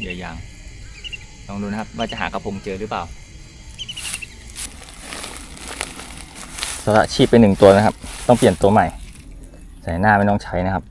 เหยื่อยางลองดูนะครับ ว่าจะหากระพงเจอหรือเปล่าสละชีพไปหนึ่งตัวนะครับ ต้องเปลี่ยนตัวใหม่ ใส่หน้าไม่ต้องใช้นะครับ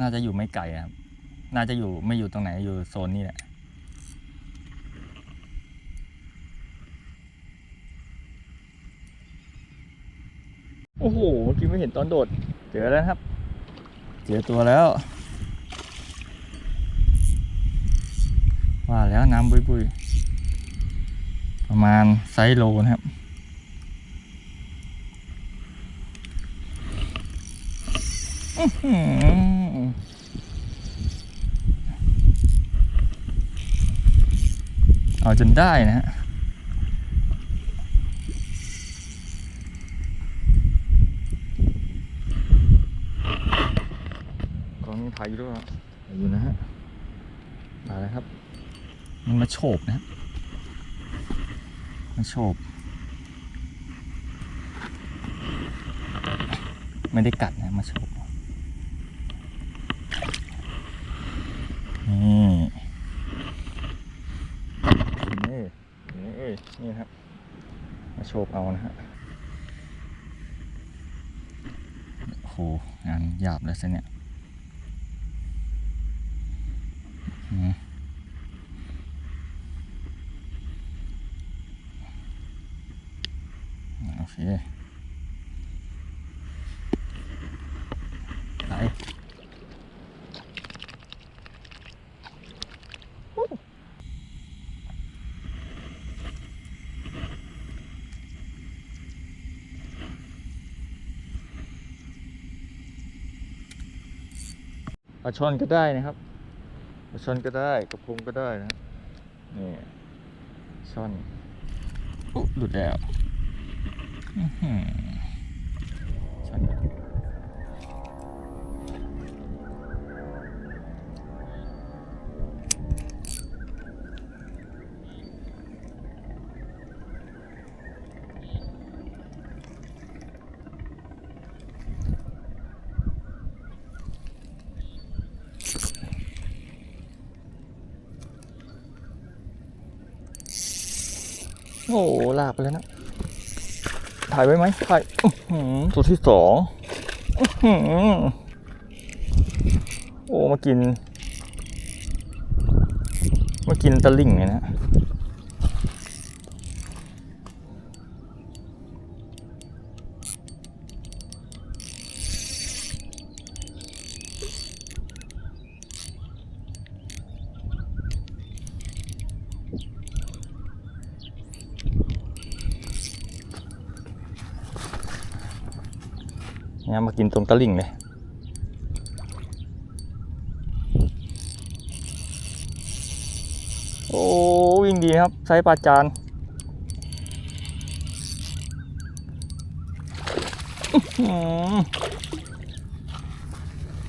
น่าจะอยู่ไม่ไกลนะครับ น่าจะอยู่ไม่อยู่ตรงไหนอยู่โซนนี้แหละ โอ้โหเมื่อกี้ไม่เห็นตอนโดด เจอแล้วครับ เจอตัวแล้ว ว่าแล้วน้ำบุยบุยๆประมาณไซส์โลนะครับอื้อหือ เอาจนได้นะฮะกองนี้ถ่ายอยู่ด้วยถ่ายอยู่นะฮะมาแล้วครับ มันมาโฉบนะ มาโฉบไม่ได้กัดนะ มาโฉบนี่นี่นี่ครับ มา โชคเอานะฮะโอ้โหงานหยาบเลยสิเนี่ย อืมโอเคไป ปลาช่อนก็ได้นะครับปลาช่อนก็ได้กระพงก็ได้นะนี่ช่อนอุ๊หลุดแล้ว โอ้หลากไปแล้วนะ ถ่ายไว้ไหมถ่ายตัวที่สองโอ้ มากิน มากินตะลิ่งเลยนะ เนี่ยมากินตรงตะลิ่งเลยโอ้วิ่งดีครับไซส์ปลาจาน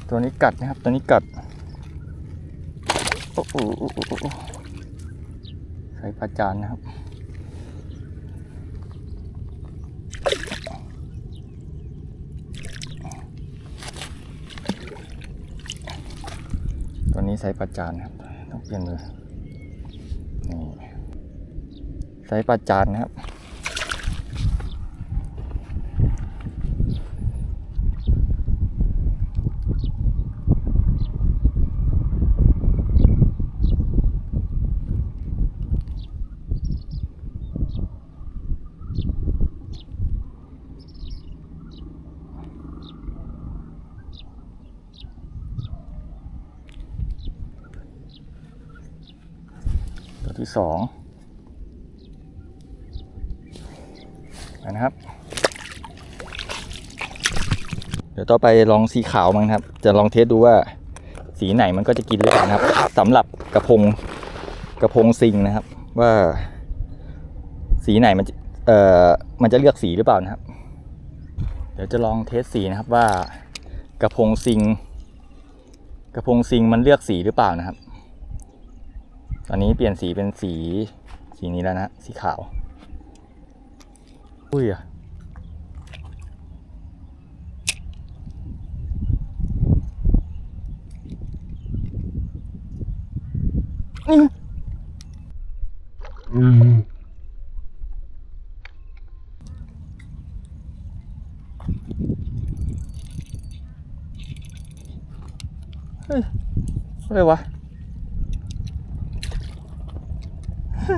ตัวนี้กัดนะครับ ตัวนี้กัดโอ้โหไซส์ปลาจานนะครับ ใช้ประจานครับ ต้องเปลี่ยนมือนี่ใช้ประจานนะครับ ที่สองนะครับ เดี๋ยวต่อไปลองสีขาวมั้งครับ จะลองเทสดูว่าสีไหนมันก็จะกินหรือเปลยนะครับสำหรับกระพงกระพงซิงนะครับ ว่า สีไหนมันเอ่อมันจะเลือกสีหรือเปล่านะครับ เดี๋ยวจะลองเทสสีนะครับว่ากระพงซิง กระพงซิงมันเลือกสีหรือเปล่านะครับ อนนี้เปลี่ยนสีเป็นสีสีนี้แล้วนะ สีขาว อุ้ยอะนี่เฮ้ยอะไรวะ อะ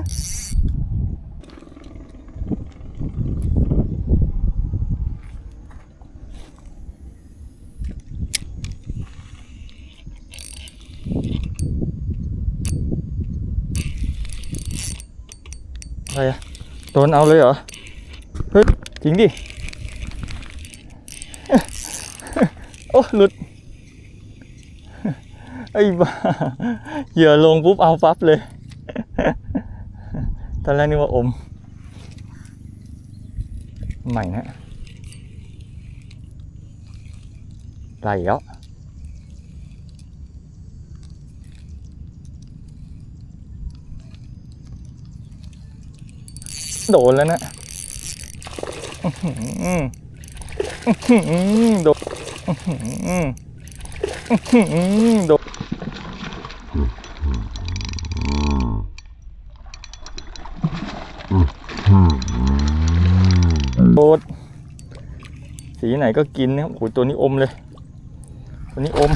ไรอะโดนเอาเลยเหรอ ตอนแรกนึกว่าอม ใหม่นะไหลแล้วโดนแล้วนะอือหืออื้อหือโดนอือหืออื้อหือโดน ไหนก็กินนะครับโอ้ตัวนี้อมเลย ตัวนี้อม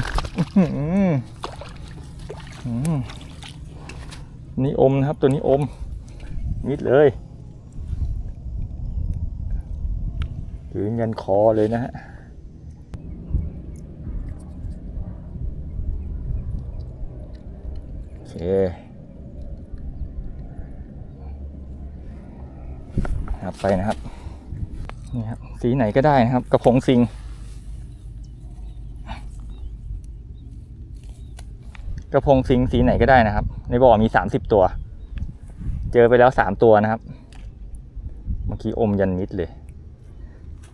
นี่อมนะครับ ตัวนี้อมมิดเลยถือเงินคอเลยนะฮะโอเคครับไปนะครับ นี่ครับ สีไหนก็ได้นะครับ กระพงซิง กระพงซิงสีไหนก็ได้นะครับ ในบ่อมีสามสิบตัว เจอไปแล้วสามตัวนะครับ เมื่อกี้อมยันมิดเลย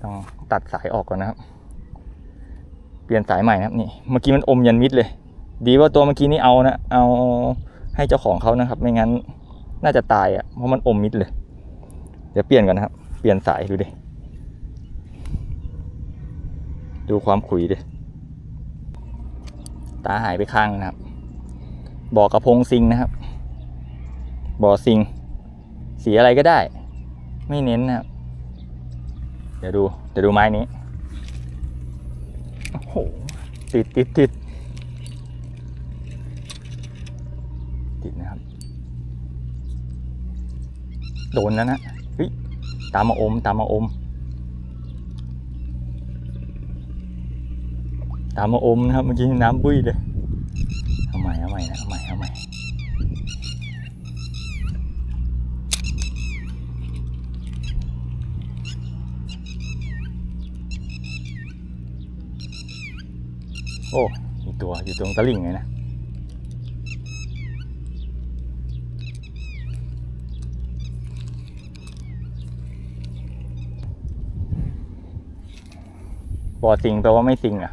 ต้องตัดสายออกก่อนนะครับ เปลี่ยนสายใหม่นะครับนี่ เมื่อกี้มันอมยันมิดเลย ดีว่าตัวเมื่อกี้นี่เอานะ เอาให้เจ้าของเขานะครับ ไม่งั้นน่าจะตายอะ่ะ เพราะมันอมมิดเลย เดี๋ยวเปลี่ยนก่อนนะครับ เปลี่ยนสายดูดิ ดูความขุยดิ ตาหายไปข้างนะครับ บ่อกระพงซิงนะครับ บ่อซิง สีอะไรก็ได้ ไม่เน้นนะครับ เดี๋ยวดู เดี๋ยวดูไม้นี้ โอ้โห ติดติดติดติดนะครับ โดนแล้วนะเฮ้ยตามมาอม ตามมาอม ตามมาอมนะครับเมื่อกี้น้ำบุ้ยเลยเอาใหม่เอาใหม่นะเอาใหม่เอาใหม่โอ้มีตัวอยู่ตรงตะลิ่งเลยนะบอซิงแปลว่าไม่ซิงอะ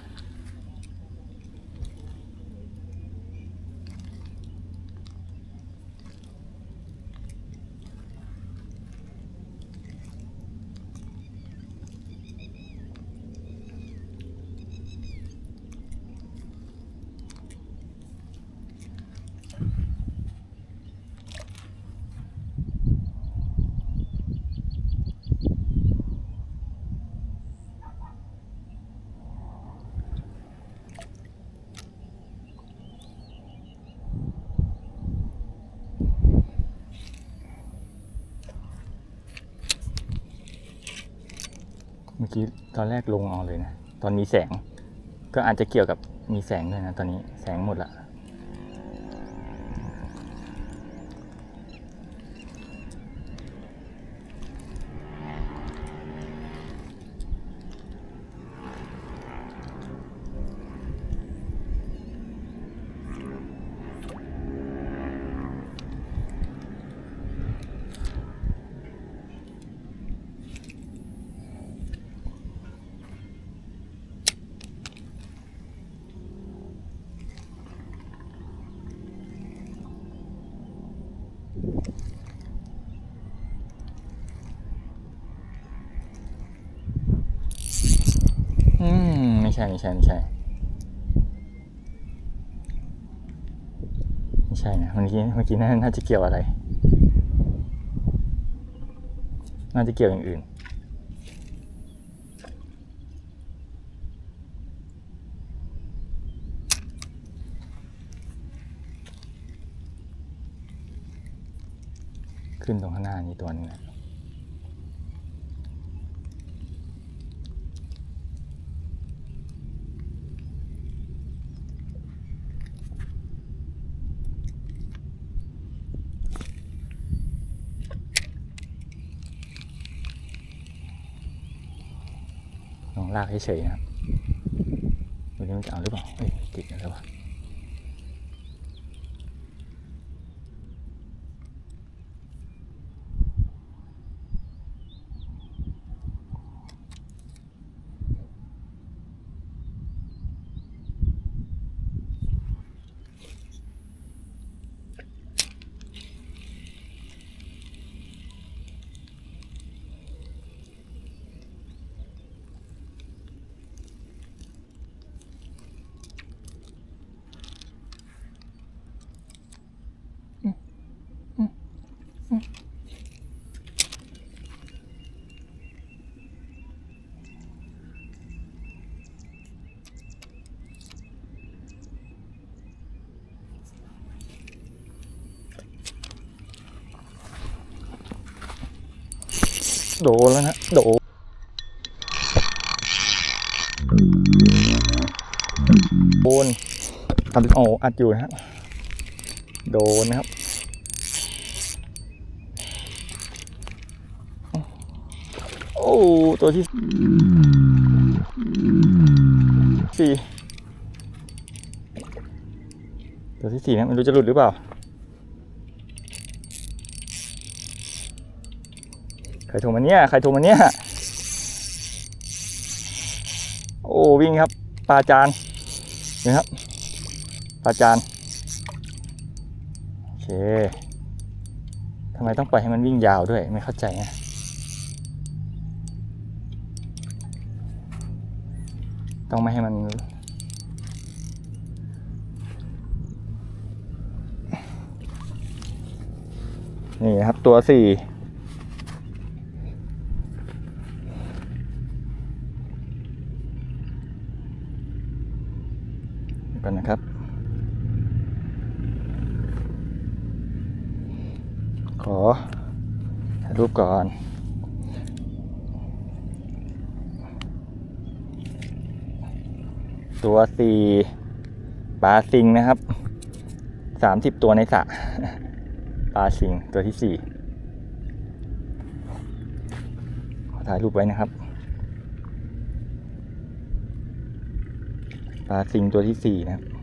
มื่อกี้ตอนแรกลงเอาเลยนะ ตอนมีแสง ก็อาจจะเกี่ยวกับมีแสงด้วยนะ ตอนนี้แสงหมดละ ช่ไม่ใช่ไม่ใช่ไม่ใช่นะเมื่อกี้เมื่อกี้น่าจะเกี่ยวอะไร น่าจะเกี่ยวอย่างอื่นขึ้นตรงข้างหน้านี่ตัวนึงนะ ลากเฉยๆนะครับวันนี้มันจะเอาหรือเปล่าเอ้ยติดอะไรวะ โดนแล้วนะโดโดนทำโอ้อัดอยู่นะฮะโดนนะครับโอ้ตัวที่สี่ตัวที่สี่นะไม่รู้จะหลุดหรือเปล่า ใครโทรมาเนี่ยใครโทรมาเนี่ยโอ้วิ่งครับปลาจานนี่ครับปลาจานโอเคทำไมต้องปล่อยให้มันวิ่งยาวด้วยไม่เข้าใจนะต้องไม่ให้มันนี่ครับตัวสี่ เดี๋ยวก่อนนะครับ ขอถ่ายรูป ก่อน ตัวสี่ปลาซิงนะครับสามสิบตัวในสระปลาซิงตัวที่สี่ขอถ่ายรูปไว้นะครับปลาซิงตัวที่สี่นะครับ